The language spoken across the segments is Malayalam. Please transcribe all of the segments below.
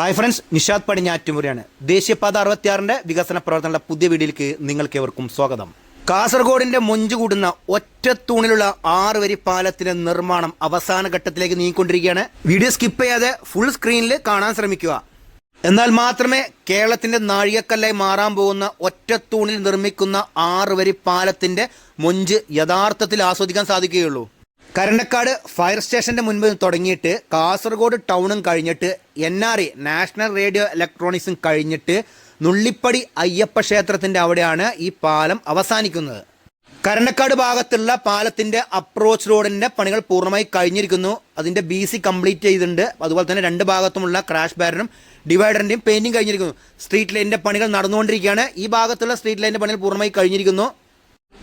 Hi friends Nishad പടിഞ്ഞാറ്റുമുറിയാണ്. ദേശീയപാത അറുപത്തിയാറിന്റെ വികസന പ്രവർത്തനങ്ങളുടെ പുതിയ വീഡിയോയിലേക്ക് നിങ്ങൾക്ക് ഏവർക്കും സ്വാഗതം. കാസർഗോഡിന്റെ മൊഞ്ചു കൂടുന്ന ഒറ്റത്തൂണിലുള്ള ആറ് വരി പാലത്തിന്റെ നിർമ്മാണം അവസാന ഘട്ടത്തിലേക്ക് നീങ്ങിക്കൊണ്ടിരിക്കുകയാണ്. വീഡിയോ സ്കിപ്പ് ചെയ്യാതെ ഫുൾ സ്ക്രീനിൽ കാണാൻ ശ്രമിക്കുക. എന്നാൽ മാത്രമേ കേരളത്തിന്റെ നാഴികക്കല്ലായി മാറാൻ പോകുന്ന ഒറ്റ തൂണിൽ നിർമ്മിക്കുന്ന ആറ് വരി പാലത്തിന്റെ മൊഞ്ച് യഥാർത്ഥത്തിൽ ആസ്വദിക്കാൻ സാധിക്കുകയുള്ളൂ. കരണ്ടക്കാട് ഫയർ സ്റ്റേഷന്റെ മുൻപ് തുടങ്ങിയിട്ട് കാസർഗോഡ് ടൗണും കഴിഞ്ഞിട്ട് N R E national radio ഇലക്ട്രോണിക്സും കഴിഞ്ഞിട്ട് നുള്ളിപ്പടി അയ്യപ്പ ക്ഷേത്രത്തിന്റെ അവിടെയാണ് ഈ പാലം അവസാനിക്കുന്നത്. കരണക്കാട് ഭാഗത്തുള്ള പാലത്തിന്റെ അപ്രോച്ച് റോഡിന്റെ പണികൾ പൂർണമായി കഴിഞ്ഞിരിക്കുന്നു. അതിന്റെ ബി സി കംപ്ലീറ്റ് ചെയ്തിട്ടുണ്ട്. അതുപോലെ തന്നെ രണ്ട് ഭാഗത്തുമുള്ള ക്രാഷ് ബാരനും ഡിവൈഡറിന്റെയും പെയിന്റിംഗ് കഴിഞ്ഞിരിക്കുന്നു. സ്ട്രീറ്റ് ലൈനിന്റെ പണികൾ നടന്നുകൊണ്ടിരിക്കുകയാണ്. ഈ ഭാഗത്തുള്ള സ്ട്രീറ്റ് ലൈനിന്റെ പണികൾ പൂർണമായി കഴിഞ്ഞിരിക്കുന്നു.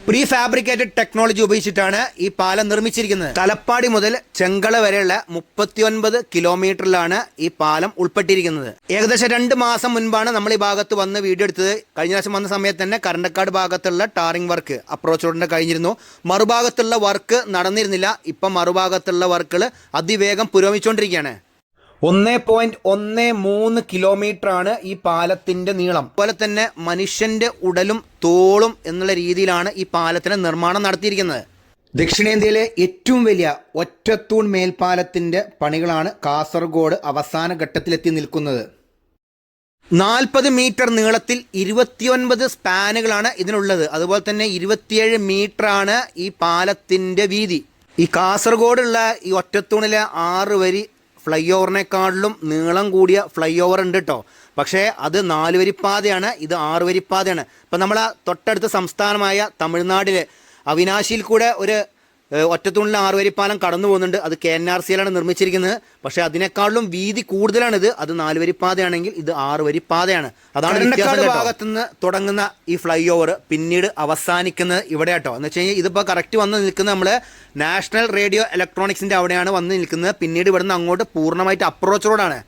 പ്രീ ഫാബ്രിക്കേറ്റഡ് ടെക്നോളജി ഉപയോഗിച്ചിട്ടാണ് ഈ പാലം നിർമ്മിച്ചിരിക്കുന്നത്. തലപ്പാടി മുതൽ ചെങ്കള വരെയുള്ള മുപ്പത്തിയൊൻപത് കിലോമീറ്ററിലാണ് ഈ പാലം ഉൾപ്പെട്ടിരിക്കുന്നത്. ഏകദേശം രണ്ട് മാസം മുൻപാണ് നമ്മൾ ഈ ഭാഗത്ത് വന്ന് വീഡിയോ എടുത്തത്. കഴിഞ്ഞ പ്രാവശ്യം വന്ന സമയത്ത് തന്നെ കരണ്ടക്കാട് ഭാഗത്തുള്ള ടാറിംഗ് വർക്ക് അപ്രോച്ച് റോഡിന്റെ കഴിഞ്ഞിരുന്നു. മറുഭാഗത്തുള്ള വർക്ക് നടന്നിരുന്നില്ല. ഇപ്പം മറുഭാഗത്തുള്ള വർക്കുകൾ അതിവേഗം പുരോഗമിച്ചുകൊണ്ടിരിക്കുകയാണ്. ഒന്ന് പോയിന്റ് ഒന്ന് മൂന്ന് കിലോമീറ്റർ ആണ് ഈ പാലത്തിന്റെ നീളം. അതുപോലെ തന്നെ മനുഷ്യന്റെ ഉടലും തോളും എന്നുള്ള രീതിയിലാണ് ഈ പാലത്തിന്റെ നിർമ്മാണം നടത്തിയിരിക്കുന്നത്. ദക്ഷിണേന്ത്യയിലെ ഏറ്റവും വലിയ ഒറ്റത്തൂൺ മേൽപ്പാലത്തിന്റെ പണികളാണ് കാസർഗോഡ് അവസാന ഘട്ടത്തിലെത്തി നിൽക്കുന്നത്. നാൽപ്പത് മീറ്റർ നീളത്തിൽ ഇരുപത്തിയൊൻപത് സ്പാനുകളാണ് ഇതിനുള്ളത്. അതുപോലെ തന്നെ ഇരുപത്തിയേഴ് ആണ് ഈ പാലത്തിന്റെ വീതി. ഈ കാസർഗോഡുള്ള ഈ ഒറ്റത്തൂണിലെ ആറ് വരി ഫ്ലൈ ഓവറിനെക്കാളിലും നീളം കൂടിയ ഫ്ലൈ ഓവർ ഉണ്ട് കേട്ടോ പക്ഷേ അത് നാല് വരിപ്പാതയാണ് ഇത് ആറ് വരിപ്പാതയാണ്. ഇപ്പം നമ്മൾ തൊട്ടടുത്ത സംസ്ഥാനമായ തമിഴ്നാട്ടിലെ അവിനാശിയിൽ കൂടെ ഒരു ഒറ്റത്തൂണിൽ ആറുവരിപ്പാലം കടന്നു പോകുന്നുണ്ട് അത് കെ എൻ ആർ സിയിലാണ് നിർമ്മിച്ചിരിക്കുന്നത്. പക്ഷേ അതിനേക്കാളും വീതി കൂടുതലാണിത്. അത് നാല് വരിപ്പാതയാണെങ്കിൽ ഇത് ആറ് വരിപ്പാതയാണ് അതാണ് ഭാഗത്തു നിന്ന് തുടങ്ങുന്ന ഈ ഫ്ലൈ ഓവർ പിന്നീട് അവസാനിക്കുന്നത് ഇവിടെ കേട്ടോ എന്ന് വെച്ച് കഴിഞ്ഞാൽ ഇതിപ്പോൾ കറക്റ്റ് വന്ന് നിൽക്കുന്നത് നമ്മൾ നാഷണൽ റേഡിയോ ഇലക്ട്രോണിക്സിന്റെ അവിടെയാണ് വന്ന് നിൽക്കുന്നത്. പിന്നീട് ഇവിടുന്ന് അങ്ങോട്ട് പൂർണമായിട്ട് അപ്രോച്ച് റോഡാണ്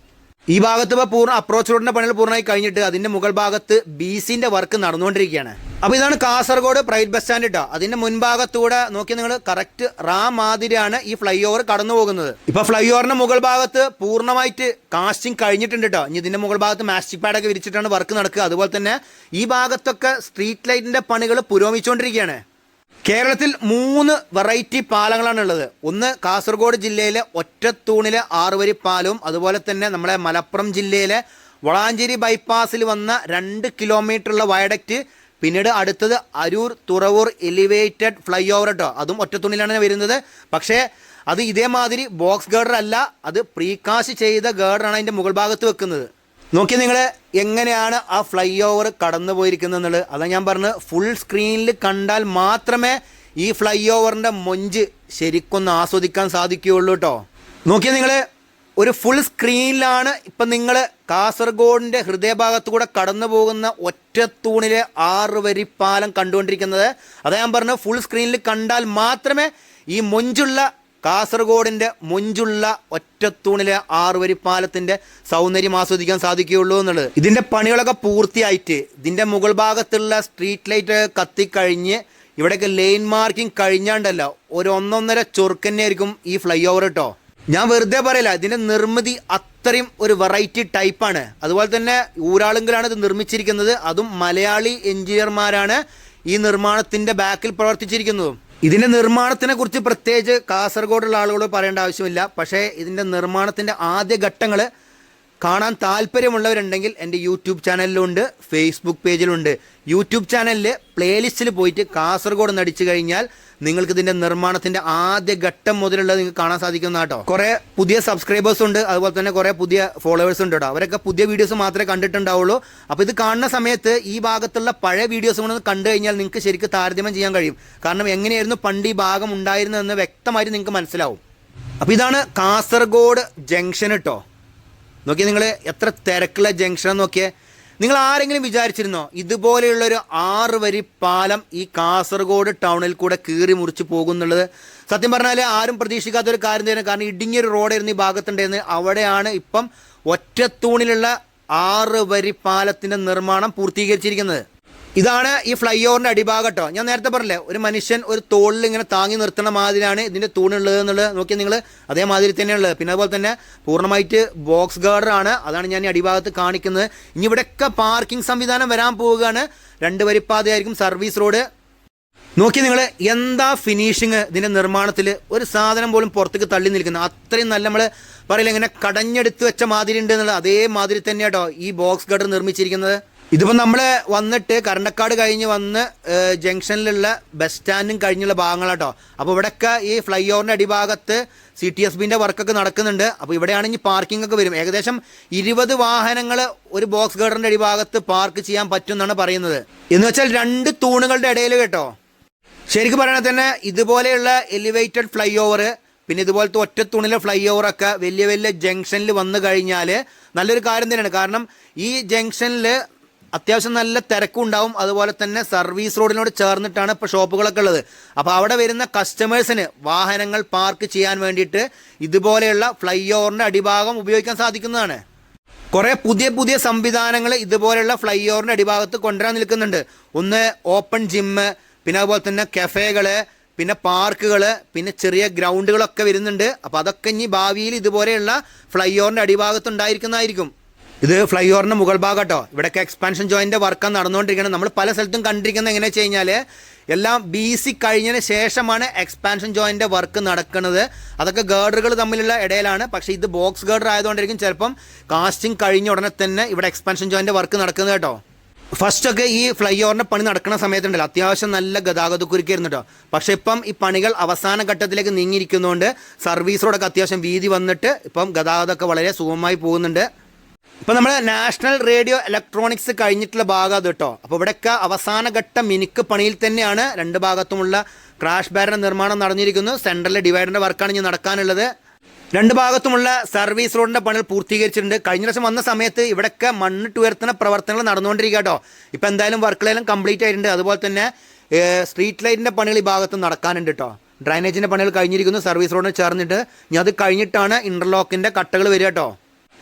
ഈ ഭാഗത്ത് ഇപ്പോൾ പൂർണ അപ്രോച്ച് റോഡിന്റെ പണികൾ പൂർണമായി കഴിഞ്ഞിട്ട് അതിന്റെ മുകൾ ഭാഗത്ത് ബി സിന്റെ വർക്ക് നടന്നുകൊണ്ടിരിക്കുകയാണ്. അപ്പോൾ ഇതാണ് കാസർഗോഡ് പ്രൈവറ്റ് ബസ് സ്റ്റാൻഡ് കേട്ടോ അതിന്റെ മുൻഭാഗത്തൂടെ നോക്കി നിങ്ങൾ കറക്റ്റ് റാ മാതിരിയാണ് ഈ ഫ്ലൈ ഓവർ കടന്നു പോകുന്നത് ഇപ്പൊ ഫ്ലൈ ഓവറിന്റെ മുകൾ ഭാഗത്ത് പൂർണമായിട്ട് കാസ്റ്റിംഗ് കഴിഞ്ഞിട്ടുണ്ട് കേട്ടോ ഇനി ഇതിന്റെ മുകൾ ഭാഗത്ത് മാസ്റ്റിക് പാഡൊക്കെ വിരിച്ചിട്ടാണ് വർക്ക് നടക്കുക. അതുപോലെ തന്നെ ഈ ഭാഗത്തൊക്കെ സ്ട്രീറ്റ് ലൈറ്റിന്റെ പണികൾ പുരോഗമിച്ചുകൊണ്ടിരിക്കുകയാണ്. കേരളത്തിൽ മൂന്ന് വെറൈറ്റി പാലങ്ങളാണ് ഉള്ളത് ഒന്ന് കാസർഗോഡ് ജില്ലയിലെ ഒറ്റത്തൂണിലെ ആറുവരി പാലവും അതുപോലെ തന്നെ നമ്മളെ മലപ്പുറം ജില്ലയിലെ വളാഞ്ചേരി ബൈപ്പാസിൽ വന്ന രണ്ട് കിലോമീറ്ററുള്ള വയഡക്റ്റ് പിന്നീട് അടുത്തത് Aroor Thuravoor elevated flyover കേട്ടോ അതും ഒറ്റത്തൂണിലാണ് വരുന്നത്. പക്ഷേ അത് ഇതേമാതിരി ബോക്സ് ഗേർഡർ അല്ല അത് പ്രീകാസ്റ്റ് ചെയ്ത ഗേർഡറാണ് അതിന്റെ മുകൾ ഭാഗത്ത് വെക്കുന്നത്. നോക്കി നിങ്ങൾ എങ്ങനെയാണ് ആ ഫ്ലൈ ഓവർ കടന്നു പോയിരിക്കുന്നത് എന്നുള്ളത് അതാ ഞാൻ പറഞ്ഞത് ഫുൾ സ്ക്രീനിൽ കണ്ടാൽ മാത്രമേ ഈ ഫ്ലൈ ഓവറിന്റെ മൊഞ്ച് ശരിക്കൊന്ന് ആസ്വദിക്കാൻ സാധിക്കുകയുള്ളൂ കേട്ടോ നോക്കിയാൽ നിങ്ങൾ ഒരു ഫുൾ സ്ക്രീനിലാണ് ഇപ്പം നിങ്ങൾ കാസർഗോഡിന്റെ ഹൃദയഭാഗത്തു കൂടെ കടന്നു പോകുന്ന ഒറ്റത്തൂണിലെ ആറ് വരി പാലം കണ്ടുകൊണ്ടിരിക്കുന്നത്. അതാ ഞാൻ പറഞ്ഞത് ഫുൾ സ്ക്രീനിൽ കണ്ടാൽ മാത്രമേ ഈ മൊഞ്ചുള്ള കാസർഗോഡിന്റെ മുഞ്ചുള്ള ഒറ്റത്തൂണിലെ ആറുവരി പാലത്തിന്റെ സൗന്ദര്യം ആസ്വദിക്കാൻ സാധിക്കുകയുള്ളൂ എന്നുള്ളത്. ഇതിന്റെ പണികളൊക്കെ പൂർത്തിയായിട്ട് ഇതിന്റെ മുകൾ ഭാഗത്തുള്ള സ്ട്രീറ്റ് ലൈറ്റ് കത്തിക്കഴിഞ്ഞ് ഇവിടെയൊക്കെ ലൈൻ മാർക്കിംഗ് കഴിഞ്ഞാണ്ടല്ല ഒരു ഒന്നൊന്നര ചൊറുക്കന്നെ ആയിരിക്കും ഈ ഫ്ലൈ ഓവർ കേട്ടോ ഞാൻ വെറുതെ പറയില്ല ഇതിന്റെ നിർമ്മിതി അത്രയും ഒരു വെറൈറ്റി ടൈപ്പാണ് അതുപോലെ തന്നെ ഊരാളുങ്കിലാണ് ഇത് നിർമ്മിച്ചിരിക്കുന്നത്. അതും മലയാളി എഞ്ചിനീയർമാരാണ് ഈ നിർമ്മാണത്തിന്റെ ബാക്കിൽ പ്രവർത്തിച്ചിരിക്കുന്നതും. ഇതിന്റെ നിർമ്മാണത്തിനെ കുറിച്ച് പ്രത്യേകിച്ച് കാസർഗോഡുള്ള ആളുകളോട് പറയേണ്ട ആവശ്യമില്ല. പക്ഷേ ഇതിന്റെ നിർമ്മാണത്തിന്റെ ആദ്യ ഘട്ടങ്ങൾ കാണാൻ താല്പര്യമുള്ളവരുണ്ടെങ്കിൽ എന്റെ യൂട്യൂബ് ചാനലിലുണ്ട് ഫേസ്ബുക്ക് പേജിലുണ്ട്. യൂട്യൂബ് ചാനലിൽ പ്ലേലിസ്റ്റിൽ പോയിട്ട് കാസർഗോഡ് നടിച്ചു കഴിഞ്ഞാൽ നിങ്ങൾക്ക് ഇതിന്റെ നിർമ്മാണത്തിന്റെ ആദ്യ ഘട്ടം മുതലുള്ളത് നിങ്ങൾക്ക് കാണാൻ സാധിക്കുന്ന കേട്ടോ കുറേ പുതിയ സബ്സ്ക്രൈബേഴ്സ് ഉണ്ട് അതുപോലെ തന്നെ കുറേ പുതിയ ഫോളോവേഴ്സ് ഉണ്ട് കേട്ടോ അവരൊക്കെ പുതിയ വീഡിയോസ് മാത്രമേ കണ്ടിട്ടുണ്ടാവുള്ളൂ. അപ്പോൾ ഇത് കാണുന്ന സമയത്ത് ഈ ഭാഗത്തുള്ള പഴയ വീഡിയോസ് കൂടെ കണ്ടു കഴിഞ്ഞാൽ നിങ്ങൾക്ക് ശരിക്കും താരതമ്യം ചെയ്യാൻ കഴിയും. കാരണം എങ്ങനെയായിരുന്നു പണ്ട് ഈ ഭാഗം ഉണ്ടായിരുന്നതെന്ന് വ്യക്തമായിട്ട് നിങ്ങൾക്ക് മനസ്സിലാവും. അപ്പോൾ ഇതാണ് കാസർഗോഡ് ജംഗ്ഷൻ കേട്ടോ നോക്കിയേ നിങ്ങൾ എത്ര തിരക്കുള്ള ജംഗ്ഷൻ നോക്കിയേ? നിങ്ങൾ ആരെങ്കിലും വിചാരിച്ചിരുന്നോ ഇതുപോലെയുള്ളൊരു ആറ് വരി പാലം ഈ കാസർഗോഡ് ടൗണിൽ കൂടെ കീറി മുറിച്ച് പോകുന്നുള്ളത്? സത്യം പറഞ്ഞാൽ ആരും പ്രതീക്ഷിക്കാത്തൊരു കാര്യം തന്നെ കാരണം ഇടുങ്ങിയൊരു റോഡായിരുന്നു ഈ ഭാഗത്തുണ്ടായിരുന്നത് അവിടെയാണ് ഇപ്പം ഒറ്റത്തൂണിലുള്ള ആറ് വരി പാലത്തിന്റെ നിർമ്മാണം പൂർത്തീകരിച്ചിരിക്കുന്നത്. ഇതാണ് ഈ ഫ്ലൈ ഓവറിന്റെ അടിഭാഗം കേട്ടോ. ഞാൻ നേരത്തെ പറഞ്ഞില്ലേ ഒരു മനുഷ്യൻ ഒരു തോളിൽ ഇങ്ങനെ താങ്ങി നിർത്തുന്ന മാതിരിയാണ് ഇതിന്റെ തൂണുള്ളത് എന്നുള്ളത്. നോക്കിയാൽ നിങ്ങൾ അതേമാതിരി തന്നെയുള്ളത് പിന്നെ അതുപോലെ തന്നെ പൂർണമായിട്ട് ബോക്സ് ഗാർഡർ ആണ്. അതാണ് ഞാൻ ഈ അടിഭാഗത്ത് കാണിക്കുന്നത്. ഇനി ഇവിടെയൊക്കെ പാർക്കിംഗ് സംവിധാനം വരാൻ പോവുകയാണ്. രണ്ട് വരിപ്പാതയായിരിക്കും സർവീസ് റോഡ്. നോക്കി നിങ്ങൾ എന്താ ഫിനിഷിങ് ഇതിന്റെ നിർമ്മാണത്തിൽ ഒരു സാധനം പോലും പുറത്തേക്ക് തള്ളി നിൽക്കുന്നത്. അത്രയും നല്ല നമ്മൾ പറയില്ല ഇങ്ങനെ കടഞ്ഞെടുത്ത് വെച്ച മാതിരി ഉണ്ട് എന്നുള്ളത്. അതേമാതിരി തന്നെ കേട്ടോ ഈ ബോക്സ് ഗഡർ നിർമ്മിച്ചിരിക്കുന്നത്. ഇതിപ്പോൾ നമ്മൾ വന്നിട്ട് കർണക്കാട് കഴിഞ്ഞ് വന്ന് ജംഗ്ഷനിലുള്ള ബസ് സ്റ്റാൻഡും കഴിഞ്ഞുള്ള ഭാഗങ്ങളാട്ടോ. അപ്പോൾ ഇവിടെയൊക്കെ ഈ ഫ്ലൈ ഓവറിന്റെ അടിഭാഗത്ത് സി ടി എസ് ബിന്റെ വർക്കൊക്കെ നടക്കുന്നുണ്ട്. അപ്പോൾ ഇവിടെയാണെങ്കിൽ പാർക്കിംഗ് ഒക്കെ വരും. ഏകദേശം ഇരുപത് വാഹനങ്ങൾ ഒരു ബോക്സ് ഗാർഡറിന്റെ അടിഭാഗത്ത് പാർക്ക് ചെയ്യാൻ പറ്റും എന്നാണ് പറയുന്നത്. എന്ന് വെച്ചാൽ രണ്ട് തൂണുകളുടെ ഇടയിൽ കേട്ടോ. ശരിക്കും പറയണ തന്നെ ഇതുപോലെയുള്ള എലിവേറ്റഡ് ഫ്ലൈ ഓവർ പിന്നെ ഇതുപോലത്തെ ഒറ്റ തൂണിലെ ഫ്ലൈ ഓവറൊക്കെ വലിയ വലിയ ജംഗ്ഷനിൽ വന്നു കഴിഞ്ഞാൽ നല്ലൊരു കാര്യം തന്നെയാണ്. കാരണം ഈ ജംഗ്ഷനിൽ അത്യാവശ്യം നല്ല തിരക്കും ഉണ്ടാവും. അതുപോലെ തന്നെ സർവീസ് റോഡിനോട് ചേർന്നിട്ടാണ് ഇപ്പോൾ ഷോപ്പുകളൊക്കെ ഉള്ളത്. അപ്പോൾ അവിടെ വരുന്ന കസ്റ്റമേഴ്സിന് വാഹനങ്ങൾ പാർക്ക് ചെയ്യാൻ വേണ്ടിയിട്ട് ഇതുപോലെയുള്ള ഫ്ലൈ ഓവറിന്റെ അടിഭാഗം ഉപയോഗിക്കാൻ സാധിക്കുന്നതാണ്. കുറേ പുതിയ പുതിയ സംവിധാനങ്ങൾ ഇതുപോലെയുള്ള ഫ്ലൈ ഓവറിന്റെ അടിഭാഗത്ത് കൊണ്ടുവരാൻ നിൽക്കുന്നുണ്ട്. ഒന്ന് ഓപ്പൺ ജിമ്മ് പിന്നെ അതുപോലെ തന്നെ കഫേകൾ പിന്നെ പാർക്കുകൾ പിന്നെ ചെറിയ ഗ്രൗണ്ടുകളൊക്കെ വരുന്നുണ്ട്. അപ്പോൾ അതൊക്കെ ഇനി ഭാവിയിൽ ഇതുപോലെയുള്ള ഫ്ലൈ ഓവറിന്റെ അടിഭാഗത്ത് ഉണ്ടായിരിക്കുന്നതായിരിക്കും. ഇത് ഫ്ലൈ ഓവറിന്റെ മുകൾ ഭാഗം കേട്ടോ. ഇവിടെയൊക്കെ എക്സ്പാൻഷൻ ജോയിന്റെ വർക്ക് നടന്നുകൊണ്ടിരിക്കുന്നത് നമ്മൾ പല സ്ഥലത്തും കണ്ടിരിക്കുന്നത് എങ്ങനെ വെച്ച് കഴിഞ്ഞാൽ എല്ലാം ബി സി കഴിഞ്ഞതിന് ശേഷമാണ് എക്സ്പാൻഷൻ ജോയിന്റെ വർക്ക് നടക്കുന്നത്. അതൊക്കെ ഗേർഡറുകൾ തമ്മിലുള്ള ഇടയിലാണ്. പക്ഷേ ഇത് ബോക്സ് ഗേർഡർ ആയതുകൊണ്ടായിരിക്കും ചിലപ്പം കാസ്റ്റിംഗ് കഴിഞ്ഞ ഉടനെ തന്നെ ഇവിടെ എക്സ്പാൻഷൻ ജോയിന്റെ വർക്ക് നടക്കുന്നത് കേട്ടോ. ഫസ്റ്റൊക്കെ ഈ ഫ്ലൈ ഓവറിന്റെ പണി നടക്കുന്ന സമയത്തുണ്ടല്ലോ. അത്യാവശ്യം നല്ല ഗതാഗത കുരുക്കായിരുന്നു കേട്ടോ. പക്ഷേ ഇപ്പം ഈ പണികൾ അവസാന ഘട്ടത്തിലേക്ക് നീങ്ങിയിരിക്കുന്നതുകൊണ്ട് സർവീസ് റോഡൊക്കെ അത്യാവശ്യം വീതി വന്നിട്ട് ഇപ്പം ഗതാഗതമൊക്കെ വളരെ സുഖമായി പോകുന്നുണ്ട്. ഇപ്പം നമ്മൾ നാഷണൽ റേഡിയോ ഇലക്ട്രോണിക്സ് കഴിഞ്ഞിട്ടുള്ള ഭാഗം അത് കേട്ടോ. അപ്പോൾ ഇവിടെയൊക്കെ അവസാന ഘട്ട മിനുക്ക് പണിയിൽ തന്നെയാണ് രണ്ട് ഭാഗത്തുമുള്ള ക്രാഷ് ബാരിന്റെ നിർമ്മാണം നടന്നിരിക്കുന്നു. സെൻട്രലിലെ ഡിവൈഡറിന്റെ വർക്കാണ് ഇനി നടക്കാനുള്ളത്. രണ്ട് ഭാഗത്തുമുള്ള സർവീസ് റോഡിന്റെ പണികൾ പൂർത്തീകരിച്ചിട്ടുണ്ട്. കഴിഞ്ഞ ദിവസം വന്ന സമയത്ത് ഇവിടെയൊക്കെ മണ്ണിട്ട് ഉയർത്തുന്ന പ്രവർത്തനങ്ങൾ നടന്നുകൊണ്ടിരിക്കുക കേട്ടോ. ഇപ്പം എന്തായാലും വർക്കുകളെല്ലാം കംപ്ലീറ്റ് ആയിട്ടുണ്ട്. അതുപോലെ തന്നെ സ്ട്രീറ്റ് ലൈറ്റിന്റെ പണികൾ ഈ ഭാഗത്ത് നടക്കാനുണ്ട് കേട്ടോ. ഡ്രൈനേജിന്റെ പണികൾ കഴിഞ്ഞിരിക്കുന്നു. സർവീസ് റോഡിന് ചേർന്നിട്ട്. ഇനി അത് കഴിഞ്ഞിട്ടാണ് ഇന്റർലോക്കിന്റെ കട്ടകൾ വരിക കേട്ടോ.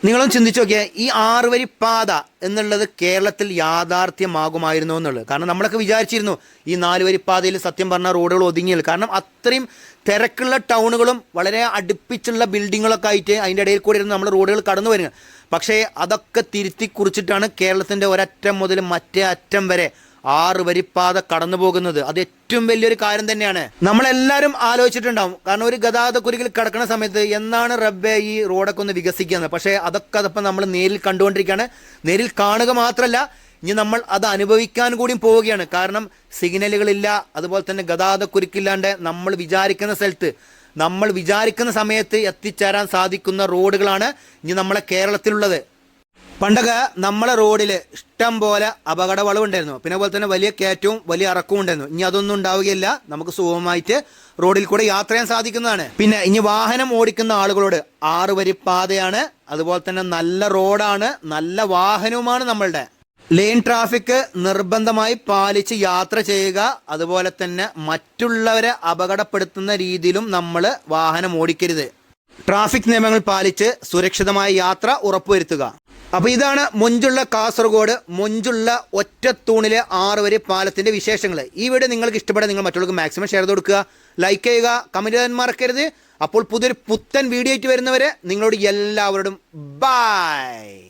നിങ്ങളും ചിന്തിച്ചു നോക്കിയാൽ ഈ ആറുവരി പാത എന്നുള്ളത് കേരളത്തിൽ യാഥാർത്ഥ്യമാകുമായിരുന്നു എന്നുള്ളത്. കാരണം നമ്മളൊക്കെ വിചാരിച്ചിരുന്നു ഈ നാലുവരി പാതയിൽ സത്യം പറഞ്ഞ റോഡുകൾ ഒതുങ്ങിയത് കാരണം അത്രയും തിരക്കുള്ള ടൗണുകളും വളരെ അടുപ്പിച്ചുള്ള ബിൽഡിങ്ങുകളൊക്കെ ആയിട്ട് അതിന്റെ ഇടയിൽ കൂടി ഇരുന്ന് നമ്മൾ റോഡുകൾ കടന്നു വരിക. പക്ഷേ അതൊക്കെ തിരുത്തി കുറിച്ചിട്ടാണ് കേരളത്തിന്റെ ഒരറ്റം മുതൽ മറ്റേ അറ്റം വരെ ആറ് വരിപ്പാത കടന്നു പോകുന്നത് അത് ഏറ്റവും വലിയൊരു കാര്യം തന്നെയാണ്. നമ്മളെല്ലാവരും ആലോചിച്ചിട്ടുണ്ടാവും. കാരണം ഒരു ഗതാഗത കുരുക്കിൽ കിടക്കുന്ന സമയത്ത് എന്നാണ് റബ്ബെ ഈ റോഡൊക്കെ ഒന്ന് വികസിക്കുന്നത് പക്ഷേ അതൊക്കെ അതപ്പം നമ്മൾ നേരിൽ കണ്ടുകൊണ്ടിരിക്കുകയാണ്. നേരിൽ കാണുക മാത്രമല്ല ഇനി നമ്മൾ അത് അനുഭവിക്കാൻ കൂടിയും പോവുകയാണ്. കാരണം സിഗ്നലുകളില്ല അതുപോലെ തന്നെ ഗതാഗത കുരുക്കില്ലാണ്ട് നമ്മൾ വിചാരിക്കുന്ന സ്ഥലത്ത് നമ്മൾ വിചാരിക്കുന്ന സമയത്ത് എത്തിച്ചേരാൻ സാധിക്കുന്ന റോഡുകളാണ് ഇനി നമ്മളെ കേരളത്തിലുള്ളത്. പണ്ടൊക്കെ നമ്മളെ റോഡിൽ ഇഷ്ടം പോലെ അപകട വളവുണ്ടായിരുന്നു പിന്നെ അതുപോലെ തന്നെ വലിയ കയറ്റവും വലിയ ഇറക്കവും ഉണ്ടായിരുന്നു. ഇനി അതൊന്നും ഉണ്ടാവുകയില്ല. നമുക്ക് സുഖമായിട്ട് റോഡിൽ കൂടെ യാത്ര ചെയ്യാൻ സാധിക്കുന്നതാണ്. പിന്നെ ഇനി വാഹനം ഓടിക്കുന്ന ആളുകളോട് ആറ് വരി പാതയാണ് അതുപോലെ തന്നെ നല്ല റോഡാണ് നല്ല വാഹനവുമാണ് നമ്മളുടെ. ലെയിൻ ട്രാഫിക് നിർബന്ധമായി പാലിച്ച് യാത്ര ചെയ്യുക. അതുപോലെ തന്നെ മറ്റുള്ളവരെ അപകടപ്പെടുത്തുന്ന രീതിയിലും നമ്മൾ വാഹനം ഓടിക്കരുത്. ട്രാഫിക് നിയമങ്ങൾ പാലിച്ച് സുരക്ഷിതമായ യാത്ര ഉറപ്പുവരുത്തുക. അപ്പോൾ ഇതാണ് മൊഞ്ചുള്ള കാസർഗോഡ് മൊഞ്ചുള്ള ഒറ്റത്തൂണിലെ ആറ് വരി പാലത്തിന്റെ വിശേഷങ്ങൾ ഈ വീഡിയോ നിങ്ങൾക്ക് ഇഷ്ടപ്പെടാൻ നിങ്ങൾ മറ്റുള്ളവർക്ക് മാക്സിമം ഷെയർ കൊടുക്കുക. ലൈക്ക് ചെയ്യുക കമന്റ് ചെയ്യാൻ മറക്കരുത്. അപ്പോൾ പുതിയൊരു പുത്തൻ വീഡിയോ ആയിട്ട് വരുന്നവരെ നിങ്ങളോട് എല്ലാവരോടും ബൈ